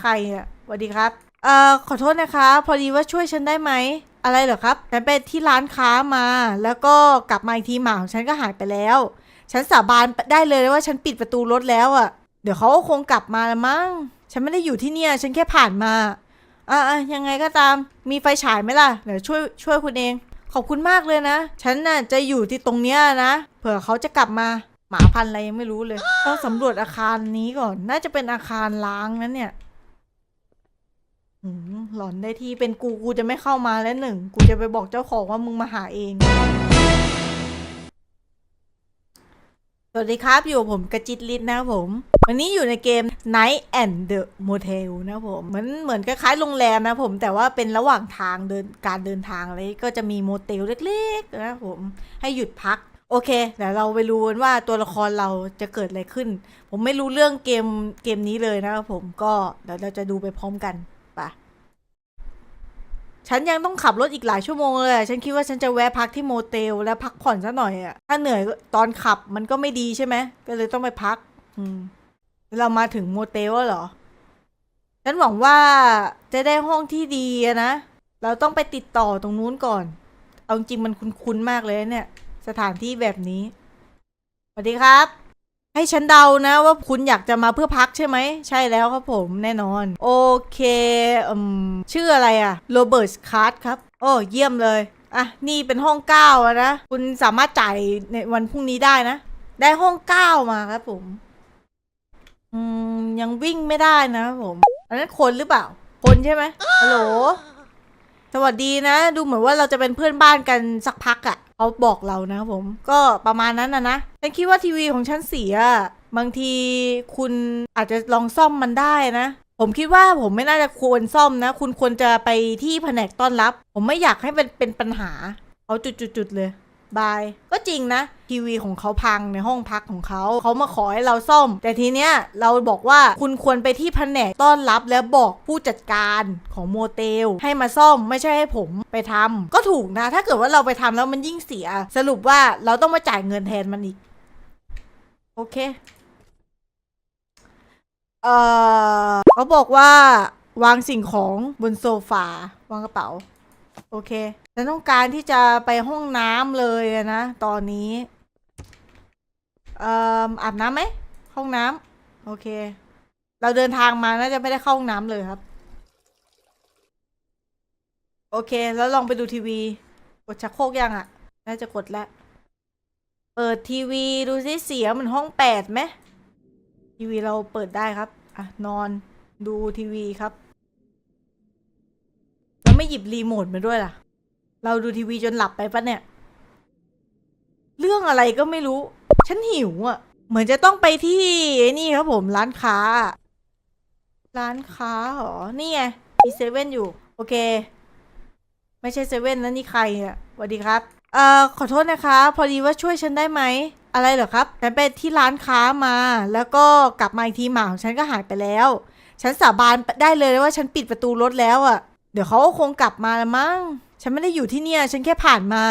ใครอะสวัสดีครับ เอ่อ ขอโทษนะคะ พอดีว่าช่วยฉันได้ไหม อะไรเหรอครับ ฉันไปที่ร้านค้ามา แล้วก็กลับมาอีกทีหมาของฉันก็หายไปแล้ว ฉันสาบานได้เลยว่าฉันปิดประตูรถแล้วอะ เดี๋ยวเขาก็คงกลับมาละมั้ง ฉันไม่ได้อยู่ที่เนี่ย ฉันแค่ผ่านมา อะอะยังไงก็ตาม มีไฟฉายไหมล่ะ เดี๋ยวช่วยช่วยคุณเอง ขอบคุณมากเลยนะ ฉันน่ะจะอยู่ที่ตรงเนี้ยนะ เผื่อเขาจะกลับมาหมาพันธุ์อะไรยังไม่รู้เลย ต้องสำรวจอาคารนี้ก่อน น่าจะเป็นอาคารล้างนั้นเนี่ย หืมหลอนได้ที่เป็นกูกูจะไม่เข้ามาแล้วหนึ่ง กูจะไปบอกเจ้าของว่ามึงมาหาเอง สวัสดีครับอยู่กับผมกระจิตลิศนะครับผม วันนี้อยู่ในเกม Night and the Motel นะครับผมมือนเหมือนคล้ายๆโรงแรมนะครับผม แต่ว่าเป็นระหว่างทางเดินการเดินทางอะไรก็จะมีโมเตลเล็กๆนะครับผม ให้หยุดพักโอเคเดี๋ยวเราไปรู้กันว่าตัวละครเราจะเกิดอะไรขึ้น ผมไม่รู้เรื่องเกมเกมนี้เลยนะครับผมก็เดี๋ยวเราจะดูไปพร้อมกัน ฉันยังต้องขับรถอีกหลายชั่วโมงเลย ฉันคิดว่าฉันจะแวะพักที่โมเตล แล้วพักผ่อนซะหน่อยอะถ้าเหนื่อยตอนขับมันก็ไม่ดีใช่ไหม ก็เลยต้องไปพัก อืม เรามาถึงโมเตลแล้วเหรอ ฉันหวังว่าจะได้ห้องที่ดีนะ เราต้องไปติดต่อตรงนู้นก่อน เอาจริงมันคุ้นๆมากเลยเนี่ย สถานที่แบบนี้ สวัสดีครับ ให้ฉันเดานะว่าคุณอยากจะมาเพื่อพักใช่ไหม ใช่แล้วครับผมแน่นอน โอเคอืมชื่ออะไรอะโรเบิร์ตคาร์ดครับ โอ้เยี่ยมเลย อะ นี่เป็นห้องเก้านะ คุณสามารถจ่ายในวันพรุ่งนี้ได้นะ ได้ห้องเก้ามาครับผม อืม ยังวิ่งไม่ได้นะครับผม อันนั้นคนหรือเปล่า คนใช่ไหมฮัลโหล วัสดีนะ ดูเหมือนว่าเราจะเป็นเพื่อนบ้านกันสักพักอะ่ะเขาบอกเรานะผม ก็ประมาณนั้นนะนะฉันคิดว่าทีวีของฉันเสีย บางทีคุณอาจจะลองซ่อมมันได้นะ ผมคิดว่าผมไม่น่าจะควรซ่อมนะ คุณควรจะไปที่แผนกต้อนรับ ผมไม่อยากให้เป็นเป็นปัญหาเขาจุดๆเลย บาย ก็จริงนะ ทีวีของเขาพังในห้องพักของเขา เขามาขอให้เราซ่อม แต่ทีเนี้ยเราบอกว่าคุณควรไปที่แผนกต้อนรับแล้วบอกผู้จัดการของโมเตล ให้มาซ่อมไม่ใช่ให้ผมไปทำก็ถูกนะ ถ้าเกิดว่าเราไปทำแล้วมันยิ่งเสีย สรุปว่าเราต้องมาจ่ายเงินแทนมันอีก โอเค เออเขาบอกว่าวางสิ่งของบนโซฟาวางกระเป๋า โอเคฉันต้องการที่จะไปห้องน้ำเลยนะ ตอนนี้เอ่ออาบน้ำไหมห้องน้ำโอเค เราเดินทางมาน่าจะไม่ได้เข้าห้องน้ำเลยครับ โอเค แล้วลองไปดูทีวี กดชักโครกยังอะน่าจะกดแล้ว เปิดทีวีดูซิเสียงเหมันห้องแปดไหมทีวีเราเปิดได้ครับ อะ นอนดูทีวีครับ ไม่หยิบรีโมทมาด้วยล่ะ เราดูทีวีจนหลับไปปะเนี่ย เรื่องอะไรก็ไม่รู้ ฉันหิวอะ่ะ เหมือนจะต้องไปที่นี่ครับผมร้านค้า ร้านค้าเหรอ นี่ไงมีเซเว่นอยู่ โอเค ไม่ใช่เซเว่นแล้วนี่ใครอะ่ะสวัสดีครับ เอ่อ ขอโทษนะคะ พอดีว่าช่วยฉันได้ไหม อะไรเหรอครับฉันไปที่ร้านค้ามา แล้วก็กลับมาอีกทีหมาของฉันก็หายไปแล้ว ฉันสาบานได้เลยว่าฉันปิดประตูรถแล้วอะ่ะ ดี๋ยวเขาก็คงกลับมาละมั้ง ฉันไม่ได้อยู่ที่เนี่ย ฉันแค่ผ่านมา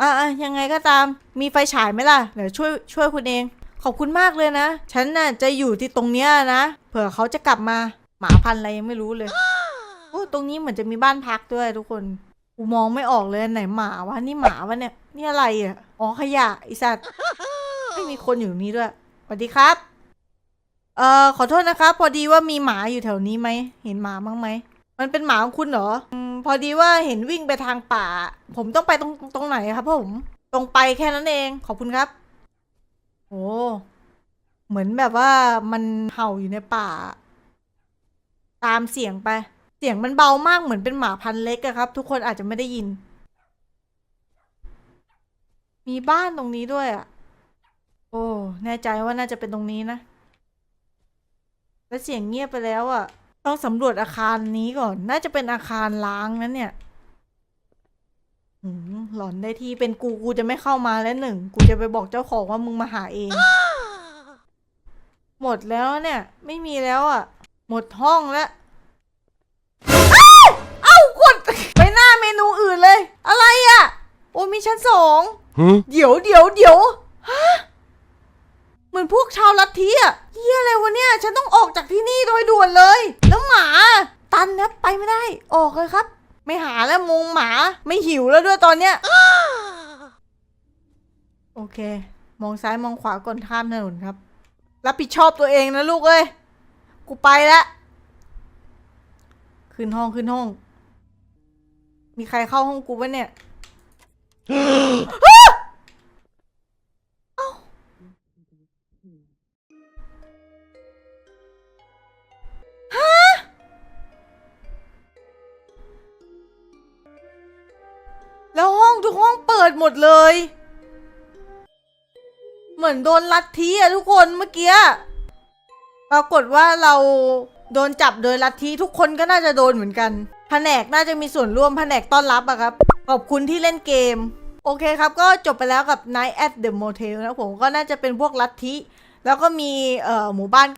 อะอะยังไงก็ตาม มีไฟฉายไหมล่ะ เดี๋ยวช่วยช่วยคุณเอง ขอบคุณมากเลยนะ ฉันน่ะจะอยู่ที่ตรงเนี้ยนะ เผื่อเขาจะกลับมา หมาพันธุ์อะไรยังไม่รู้เลย โอ้ตรงนี้เหมือนจะมีบ้านพักด้วยทุกคนกูมองไม่ออกเลยไหนหมาวะ นี่หมาวะเนี่ย นี่อะไรอะ อ๋อขยะไอสัตว์ ไม่มีคนอยู่นี้ด้วยสวัสดีครับ เอ่อขอโทษนะครับ พอดีว่ามีหมาอยู่แถวนี้ไหม เห็นหมาบ้างไหม มันเป็นหมาของคุณเหรออืมพอดีว่าเห็นวิ่งไปทางป่า ผมต้องไปตรงตรงไหนครับผม ตรงไปแค่นั้นเอง ขอบคุณครับ โอ้เหมือนแบบว่ามันเห่าอยู่ในป่า ตามเสียงไป เสียงมันเบามากเหมือนเป็นหมาพันธุ์เล็กอะครับ ทุกคนอาจจะไม่ได้ยิน มีบ้านตรงนี้ด้วยอะโอ้แน่ใจว่าน่าจะเป็นตรงนี้นะ แล้วเสียงเงียบไปแล้วอะ ต้องสำรวจอาคารนี้ก่อน น่าจะเป็นอาคารล้างนั้นเนี่ยหืมหลอนได้ที่เป็นกูกูจะไม่เข้ามาแล้วหนึ่ง กูจะไปบอกเจ้าของว่ามึงมาหาเอง หมดแล้วเนี่ย ไม่มีแล้วอะหมดห้องแล้วอ้าวเอ้ากดไปหน้าเมนูอื่นเลย อะไรอะโอ้มีชั้นสอง Huh? เดี๋ยวเดี๋ยวเดี๋ยวฮะเห มือนพวกชาวลัทธิอะเฮียอะไรวะเนี่ย ฉันต้องออกจากที่นี่โดยด่วนเลย แล้วหมา ตันนะไปไม่ได้ ออกเลยครับ ไม่หาแล้วมงหมา ไม่หิวแล้วด้วยตอนเนี้ย โอเค มองซ้ายมองขวาก่อนข้ามถนนครับ รับผิดชอบตัวเองนะลูกเอ้ย กูไปแล้ว ขึ้นห้องขึ้นห้อง มีใครเข้าห้องกูปะเนี่ย ดหมดเลย เหมือนโดนลัทธิอะทุกคนเมื่อกี้ปรากฏว่าเราโดนจับโดยลัทธิทุกคนก็น่าจะโดนเหมือนกัน แผนกน่าจะมีส่วนร่วมแผนกต้อนรับอะครับ ขอบคุณที่เล่นเกม โอเคครับ ก็จบไปแล้วกับ Night at the Motel นะผมก็น่าจะเป็นพวกลัทธิ แล้วก็มีหมู่บ้าน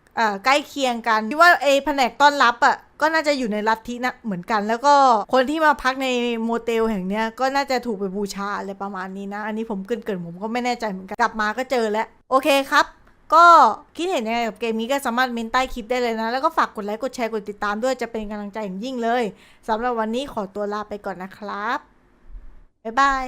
ใกล้เคียงกันที่ว่าไอแผนกต้อนรับอะ ก็น่าจะอยู่ในลัทธินะเหมือนกัน แล้วก็คนที่มาพักในโมเตลแห่งเนี้ยก็น่าจะถูกไปบูชาอะไรประมาณนี้นะ อันนี้ผมเกินๆผมก็ไม่แน่ใจเหมือนกันกลับมาก็เจอแล้วโอเคครับก็คิดเห็นยังไงกับเกมนี้ก็สามารถเมนใต้คลิปได้เลยนะ แล้วก็ฝากกดไลค์กดแชร์กดติดตามด้วยจะเป็นกำลังใจอย่างยิ่งเลยสำหรับวันนี้ขอตัวลาไปก่อนนะครับ บ๊ายบาย